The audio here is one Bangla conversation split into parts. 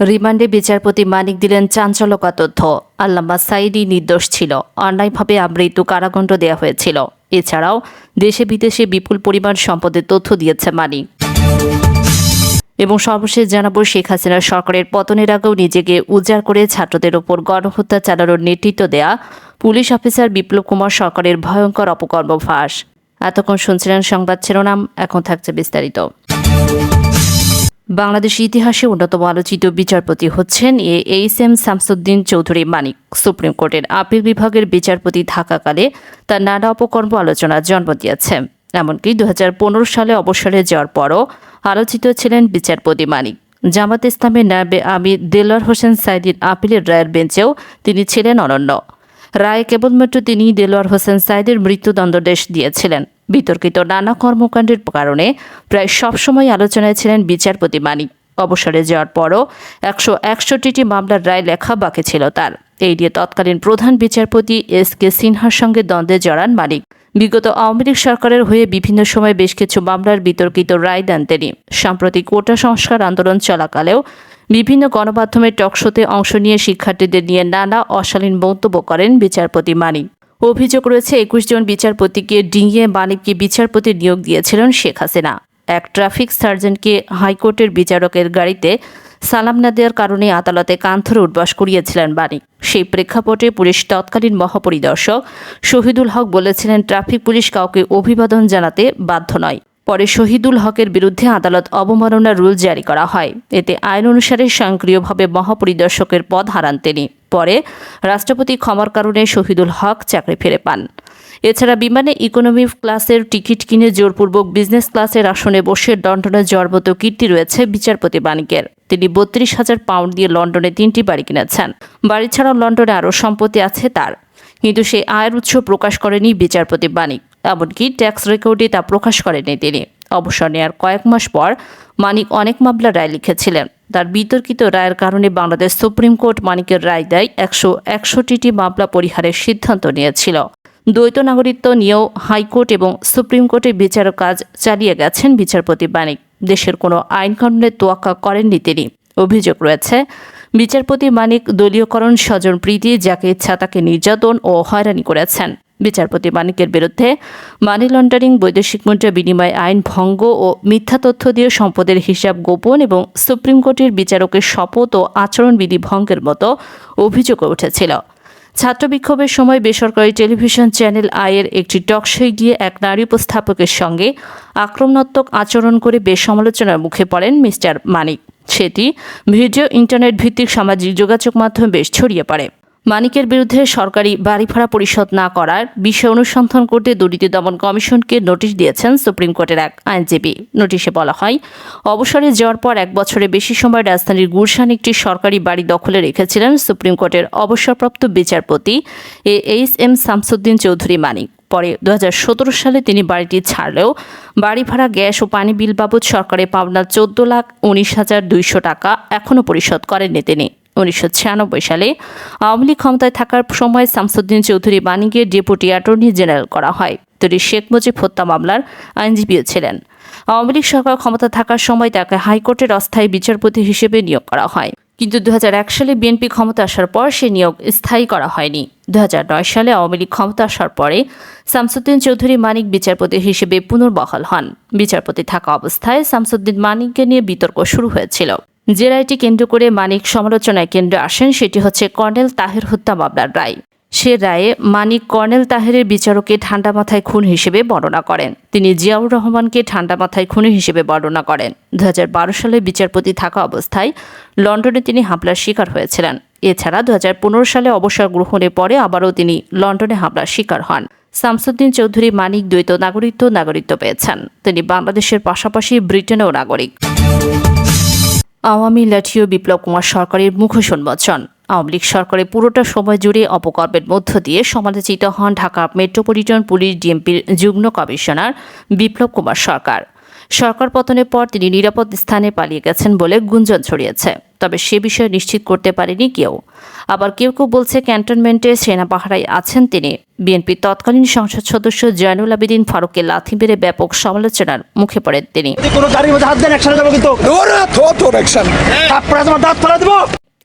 রিমান্ডে বিচারপতি মানিক দিলেন চাঞ্চল্যকর তথ্য। আল্লামা সাইদি নির্দোষ ছিল। অন্যায়ভাবে আমৃত্যু কারাগণ্ড দেওয়া হয়েছিল। এছাড়াও দেশে বিদেশে বিপুল পরিমাণ সম্পদের তথ্য দিয়েছে মানিক। এবং সর্বশেষ জানাব, শেখ হাসিনার সরকারের পতনের আগেও নিজেকে উজাড় করে ছাত্রদের ওপর গণহত্যা চালানোর নেতৃত্ব দেয়া পুলিশ অফিসার বিপ্লব কুমার সরকারের ভয়ঙ্কর অপকর্ম ফাঁস এতক্ষণ শুনছিলেন সংবাদ শিরোনাম, এখন থাকছে বিস্তারিত। বাংলাদেশ ইতিহাসে অন্যতম আলোচিত বিচারপতি হচ্ছেন A H M Shamsuddin Chowdhury Manik. Supreme কোর্টের আপিল বিভাগের বিচারপতি থাকাকালে তার নানা অপকর্ম আলোচনার জন্ম দিয়েছে এমনকি দু হাজার পনেরো সালে অবসরে যাওয়ার পরও আলোচিত ছিলেন বিচারপতি মানিক। জামাত ইসলামের নায়বে আমির দেলোয়ার হোসেন সাইদির আপিলের রায়ের বেঞ্চেও তিনি ছিলেন অনন্য। রায়ে কেবলমাত্র তিনি দেলোয়ার হোসেন সাইদের মৃত্যুদণ্ডাদেশ দিয়েছিলেন। বিতর্কিত নানা কর্মকাণ্ডের কারণে প্রায় সবসময় আলোচনায় ছিলেন বিচারপতি মানিক। অবসরে যাওয়ার পরও একশো একষট্টিটি মামলার রায় লেখা বাকি ছিল তার। এই নিয়ে তৎকালীন প্রধান বিচারপতি এস কে সিনহার সঙ্গে দ্বন্দ্বে জড়ান মানিক। বিগত আওয়ামী লীগ সরকারের হয়ে বিভিন্ন সময় বেশ কিছু মামলার বিতর্কিত রায় দেন তিনি। সাম্প্রতিক কোটা সংস্কার আন্দোলন চলাকালেও বিভিন্ন গণমাধ্যমের টকশোতে অংশ নিয়ে শিক্ষার্থীদের নিয়ে নানা অশালীন মন্তব্য করেন বিচারপতি মানিক। অভিযোগ রয়েছে, একুশ জন বিচারপতিকে ডিঙিয়ে মানিককে বিচারপতি নিয়োগ দিয়েছিলেন শেখ হাসিনা। এক ট্রাফিক সার্জনকে হাইকোর্টের বিচারকের গাড়িতে সালাম না দেওয়ার কারণে আদালতে কান ধরে উঠবাস করিয়েছিলেন মানিক। সেই প্রেক্ষাপটে পুলিশ তৎকালীন মহাপরিদর্শক শহীদুল হক বলেছিলেন, ট্রাফিক পুলিশ কাউকে অভিবাদন জানাতে বাধ্য নয়। পরে শহীদুল হকের বিরুদ্ধে আদালত অবমাননা রুল জারি করা হয়। এতে আইন অনুসারে স্বয়ংক্রিয়ভাবে মহাপরিদর্শকের পদ হারান তিনি। পরে রাষ্ট্রপতি ক্ষমার কারণে শহীদুল হক চাকরি ফিরে পান। এছাড়া বিমানে ইকোনমি ক্লাসের টিকিট কিনে জোরপূর্বক বিজনেস ক্লাসের আসনে বসে লন্ডনে মতো কীর্তি রয়েছে বিচারপতি বাণিকের তিনি বত্রিশ হাজার পাউন্ড দিয়ে লন্ডনে তিনটি বাড়ি কিনেছেন। বাড়ি ছাড়াও লন্ডনে আরও সম্পত্তি আছে তার। কিন্তু সেই আয়ের উৎস প্রকাশ করেনি বিচারপতি বাণিক এমনকি ট্যাক্স রেকর্ডে তা প্রকাশ করেনি তিনি। অবসর নেওয়ার কয়েক মাস পর মানিক অনেক মামলা রায় লিখেছিলেন। তার বিতর্কিত রায়ের কারণে বাংলাদেশ সুপ্রিম কোর্ট মানিকের রায় দেয় একশো একষট্টিটি মামলা পরিহারের সিদ্ধান্ত নিয়েছিল। দ্বৈত নাগরিকত্ব নিয়েও হাইকোর্ট এবং সুপ্রিম কোর্টে বিচার কাজ চালিয়ে গেছেন বিচারপতি মানিক। দেশের কোনো আইন কানুনের তোয়াক্কা করেননি তিনি। অভিযোগ রয়েছে, বিচারপতি মানিক দলীয়করণ স্বজন প্রীতি, যাকে ইচ্ছা তাকে নির্যাতন ও হয়রানি করেছেন। বিচারপতি মানিকের বিরুদ্ধে মানি লন্ডারিং বৈদেশিক মুদ্রা বিনিময় আইন ভঙ্গ ও মিথ্যা তথ্য দিয়ে সম্পদের হিসাব গোপন এবং সুপ্রিম কোর্টের বিচারকের শপথ ও আচরণবিধি ভঙ্গের মতো অভিযোগও উঠেছিল। ছাত্র বিক্ষোভের সময় বেসরকারি টেলিভিশন চ্যানেল আয়ের একটি টকশোয় গিয়ে এক নারী উপস্থাপকের সঙ্গে আক্রমণাত্মক আচরণ করে বেশ সমালোচনার মুখে পড়েন মিস্টার মানিক। সেটি ভিডিও ইন্টারনেট ভিত্তিক সামাজিক যোগাযোগ মাধ্যমে বেশ ছড়িয়ে পড়ে। মানিকের বিরুদ্ধে সরকারি বাড়ি ভাড়া পরিশোধ না করার বিষয়ে অনুসন্ধান করতে দুর্নীতি দমন কমিশনকে নোটিশ দিয়েছেন সুপ্রিম কোর্টের এক আইনজীবী। নোটিশে বলা হয়, অবসরে যাওয়ার পর এক বছরের বেশি সময় রাজধানীর গুলশান একটি সরকারি বাড়ি দখলে রেখেছিলেন সুপ্রিম কোর্টের অবসরপ্রাপ্ত বিচারপতি A H M Shamsuddin Chowdhury Manik. পরে দু হাজার সতেরো সালে তিনি বাড়িটি ছাড়লেও বাড়ি ভাড়া গ্যাস ও পানি বিল বাবদ সরকারের পাওনা চোদ্দ লাখ উনিশ হাজার দুইশো টাকা এখনও পরিশোধ করেননি তিনি। উনিশশো ছিয়ানব্বই সালে আওয়ামী লীগ ক্ষমতায় থাকার সময় শামসুদ্দিন চৌধুরী বাণীকে ডেপুটি অ্যাটর্নি জেনারেল করা হয়। তিনি শেখ মুজিব হত্যা মামলার আইনজীবীও ছিলেন। আওয়ামী লীগ সরকার ক্ষমতা থাকার সময় তাকে হাইকোর্টের অস্থায়ী বিচারপতি হিসেবে নিয়োগ করা হয়। কিন্তু দু হাজার এক সালে বিএনপি ক্ষমতা আসার পর সে নিয়োগ স্থায়ী করা হয়নি। দু হাজার নয় সালে আওয়ামী লীগ ক্ষমতা আসার পরে শামসুদ্দিন চৌধুরী মানিক বিচারপতি হিসেবে পুনর্বহাল হন। বিচারপতি থাকা অবস্থায় শামসুদ্দিন মানিককে নিয়ে বিতর্ক শুরু হয়েছিল। যে রায়টি কেন্দ্র করে মানিক সমালোচনায় কেন্দ্রে আসেন, সেটি হচ্ছে কর্নেল তাহের হত্যা মামলার রায়। সে রায়ে মানিক কর্নেল তাহেরের বিচারকে ঠান্ডা মাথায় খুন হিসেবে বর্ণনা করেন। তিনি জিয়াউর রহমানকে ঠান্ডা মাথায় খুনি হিসেবে বর্ণনা করেন। দু হাজার বারো সালে বিচারপতি থাকা অবস্থায় লন্ডনে তিনি হামলার শিকার হয়েছিলেন। এছাড়া দু হাজার পনেরো সালে অবসর গ্রহণের পরে আবারও তিনি লন্ডনে হামলার শিকার হন। শামসুদ্দিন চৌধুরী মানিক দ্বৈত নাগরিকত্ব নাগরিকত্ব পেয়েছেন। তিনি বাংলাদেশের পাশাপাশি ব্রিটেনেও নাগরিক। আওয়ামী লাঠিও বিপ্লব কুমার সরকারের মুখোশ উন্মোচন আওয়ামী লীগ সরকারের পুরোটা সময় জুড়ে অপকর্মের মধ্য দিয়ে সমালোচিত হন ঢাকা মেট্রোপলিটন পুলিশ ডিএমপির যুগ্ম কমিশনার বিপ্লব কুমার সরকার। সরকার পতনের পর তিনি নিরাপদ স্থানে পালিয়ে গেছেন বলে গুঞ্জন ছড়িয়েছে। তবে সে বিষয়ে নিশ্চিত করতে পারেনি কেউ। আবার কেউ কেউ বলছে ক্যান্টনমেন্টে সেনা পাহারায় আছেন তিনি। বিএনপির তৎকালীন সংসদ সদস্য জয়নুল আবেদিন ফারুককে লাথি মেরে ব্যাপক সমালোচনার মুখে পড়েন তিনি। দেবো।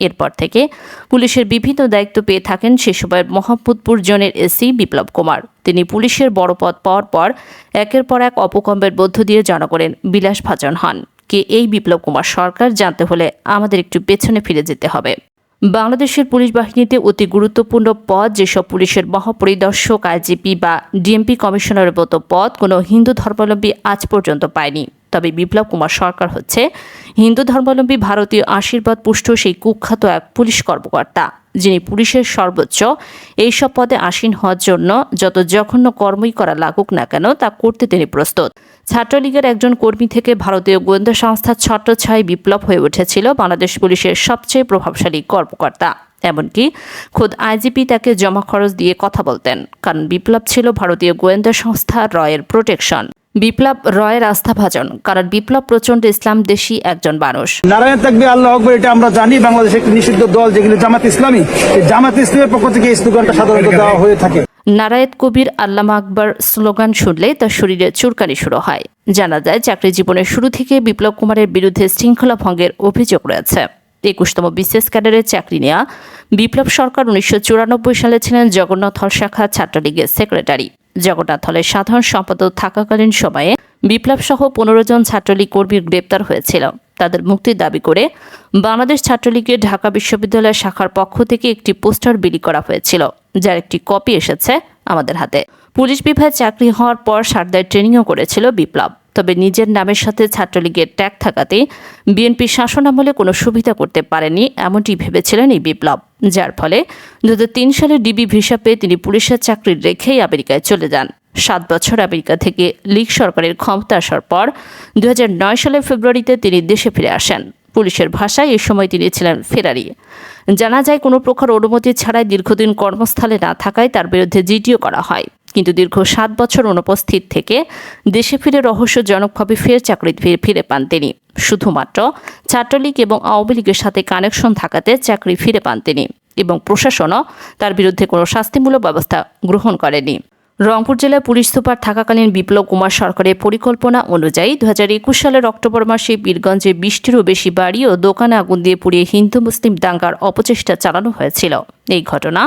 এরপর থেকে পুলিশের বিভিন্ন দায়িত্ব পেয়ে থাকেন সে সময়ের মোহাম্মদপুর জোনের এসি বিপ্লব কুমার। তিনি পুলিশের বড় পদ পাওয়ার পর একের পর এক অপকম্বের মধ্য দিয়ে জনগণের বিলাস ভাজন হন। কে এই বিপ্লব কুমার সরকার জানতে হলে আমাদের একটু পেছনে ফিরে যেতে হবে। বাংলাদেশের পুলিশ বাহিনীতে অতি গুরুত্বপূর্ণ পদ যেসব পুলিশের মহাপরিদর্শক, আইজিপি বা ডিএমপি কমিশনারের মতো পদ কোনো হিন্দু ধর্মাবলম্বী আজ পর্যন্ত পায়নি। তবে বিপ্লব কুমার সরকার হচ্ছে হিন্দু ধর্মাবলম্বী ভারতীয় আশীর্বাদ পুষ্ট সেই কুখ্যাত এক পুলিশ কর্মকর্তা, যিনি পুলিশের সর্বোচ্চ। এইসব পদে আসীন হওয়ার জন্য যত জঘন্য কর্মই করা লাগুক না কেন তা করতে তিনি প্রস্তুত। ছাত্রলীগের একজন কর্মী থেকে ভারতীয় গোয়েন্দা সংস্থার ছত্রছায় বিপ্লব হয়ে উঠেছিল বাংলাদেশ পুলিশের সবচেয়ে প্রভাবশালী কর্মকর্তা। এমনকি খোদ আইজিপি তাকে জমা খরচ দিয়ে কথা বলতেন, কারণ বিপ্লব ছিল ভারতীয় গোয়েন্দা সংস্থা রয়ের প্রোটেকশন। বিপ্লব রয়ের আস্থাভাজন, কারণ বিপ্লব প্রচণ্ড ইসলাম দেশী একজন মানুষ। নারায়ণ থাকবে আল্লাহ আকবর, এটা আমরা জানি বাংলাদেশে একটি নিষিদ্ধ দল যেগুলো জামাত ইসলামী জামাত ইসলামের পক্ষ থেকে স্লোগানটা সাধারণত দেওয়া হয়ে থাকে। নারায়েত কবির আল্লামা আকবর স্লোগান শুনলে তার শরীরে চুরকানি শুরু হয়। জানা যায়, চাকরি জীবনের শুরু থেকে বিপ্লব কুমারের বিরুদ্ধে শৃঙ্খলা ভঙ্গের অভিযোগ রয়েছে। একুশতম বিশেষ ক্যাডারের চাকরি নেওয়া বিপ্লব সরকার উনিশশো চুরানব্বই সালে ছিলেন জগন্নাথ হল শাখা ছাত্রলীগের সেক্রেটারি। জগন্নাথ হলের সাধারণ সম্পাদক থাকাকালীন সময়ে বিপ্লব সহ পনেরো জন ছাত্রলীগ কর্মী গ্রেপ্তার হয়েছিল। তাদের মুক্তির দাবি করে বাংলাদেশ ছাত্রলীগের ঢাকা বিশ্ববিদ্যালয় শাখার পক্ষ থেকে একটি পোস্টার বিলি করা হয়েছিল। যার একটি কপি এসেছে আমাদের হাতে। পুলিশ বিভাগে চাকরি হওয়ার পর সারদায় ট্রেনিংও করেছিল বিপ্লব। তবে নিজের নামের সাথে ছাত্রলীগের ট্যাগ থাকাতে বিএনপি শাসনামলে কোনো সুবিধা করতে পারেনি এমনটি ভেবেছিলেন এই বিপ্লব, যার ফলে দু তিন সালে ডিবি ভিসা পেয়ে তিনি পুলিশের চাকরি রেখেই আমেরিকায় চলে যান। সাত বছর আমেরিকা থেকে লীগ সরকারের ক্ষমতা আসার পর দুহাজার নয় সালের ফেব্রুয়ারিতে তিনি দেশে ফিরে আসেন। পুলিশের ভাষায় এ সময় তিনি ছিলেন ফেরারি। জানা যায়, কোনো প্রকার অনুমতি ছাড়াই দীর্ঘদিন কর্মস্থলে না থাকায় তার বিরুদ্ধে জিডিও করা হয়। কিন্তু দীর্ঘ সাত বছর অনুপস্থিত থেকে দেশে ফিরে রহস্যজনকভাবে ফের চাকরি ফিরে- পান তিনি। শুধুমাত্র ছাত্রলীগ এবং আওয়ামী লীগের সাথে কানেকশন থাকাতে চাকরি ফিরে পান তিনি এবং প্রশাসনও তার বিরুদ্ধে কোনো শাস্তিমূলক ব্যবস্থা গ্রহণ করেনি। রংপুর জেলা পুলিশ সুপার থাকাকালীন বিপ্লব কুমার সরকারের পরিকল্পনা অনুযায়ী দু হাজার একুশ সালের অক্টোবর মাসে বীরগঞ্জে বিশটিরও বেশি বাড়ি ও দোকানে আগুন দিয়ে পুড়িয়ে হিন্দু মুসলিম দাঙ্গার অপচেষ্টা চালানো হয়েছিল। এই ঘটনা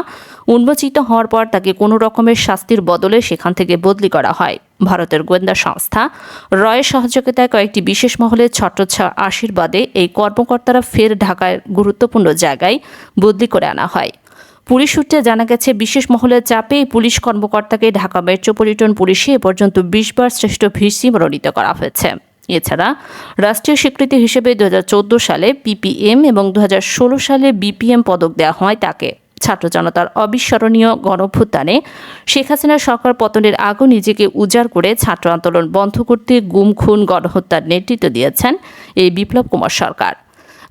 উন্মোচিত হওয়ার পর তাকে কোনো রকমের শাস্তির বদলে সেখান থেকে বদলি করা হয়। ভারতের গোয়েন্দা সংস্থা রয়ের সহযোগিতায় কয়েকটি বিশেষ মহলের ছত্রছা আশীর্বাদে এই কর্মকর্তারা ফের ঢাকায় গুরুত্বপূর্ণ জায়গায় বদলি করে আনা হয়। পুলিশ সূত্রে জানা গেছে, বিশেষ মহলের চাপে পুলিশ কর্মকর্তাকে ঢাকা মেট্রোপলিটন পুলিশে এ পর্যন্ত বিশ বার শ্রেষ্ঠ ভিসি মনোনীত করা হয়েছে। এছাড়া, রাষ্ট্রীয় স্বীকৃতি হিসেবে দু হাজার চোদ্দ সালে পিপিএম এবং দু হাজার ষোলো সালে বিপিএম পদক দেওয়া হয় তাকে। ছাত্র জনতার অবিস্মরণীয় গণভ্যুত্থানে শেখ হাসিনার সরকার পতনের আগেও নিজেকে উজাড় করে ছাত্র আন্দোলন বন্ধ করতে গুম, খুন, গণহত্যার নেতৃত্ব দিয়েছেন এই বিপ্লব কুমার সরকার।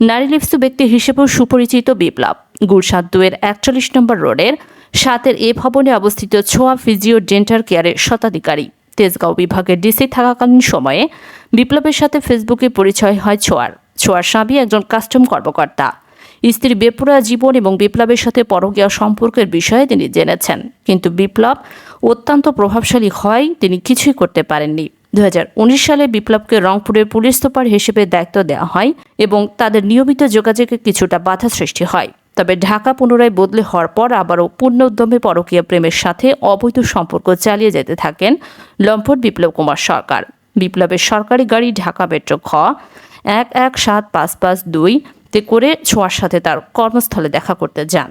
নারী লিপ্সু ব্যক্তি হিসেবেও সুপরিচিত বিপ্লব। গুলশাদ দুয়ের একচল্লিশ নম্বর রোডের সাতের এ ভবনে অবস্থিত ছোয়া ফিজিও ডেন্টাল কেয়ারের শতাধিকারী। তেজগাঁও বিভাগের ডিসি থাকাকালীন সময়ে বিপ্লবের সাথে ফেসবুকে পরিচয় হয় ছোয়ার। ছোয়ার স্বামী একজন কাস্টম কর্মকর্তা। স্ত্রী বেপুরা জীবন এবং বিপ্লবের সাথে পরকীয়া সম্পর্কের বিষয়ে তিনি জেনেছেন। কিন্তু বিপ্লব অত্যন্ত প্রভাবশালী হয় তিনি কিছুই করতে পারেননি। দু হাজার উনিশ সালে বিপ্লবকে রংপুরের পুলিশ সুপার হিসেবে দায়িত্ব দেওয়া হয় এবং তাদের নিয়মিত যোগাযোগে কিছুটা বাধা সৃষ্টি হয়। তবে ঢাকা পুনরায় বদলে হওয়ার পর আবারও পূর্ণ উদ্যমে পরকীয় প্রেমের সাথে অবৈধ সম্পর্ক চালিয়ে যেতে থাকেন লম্পট বিপ্লব কুমার সরকার। বিপ্লবের সরকারি গাড়ি ঢাকা মেট্রো খ এক এক সাত পাঁচ পাঁচ দুই তে করে ছোঁয়ার সাথে তার কর্মস্থলে দেখা করতে যান।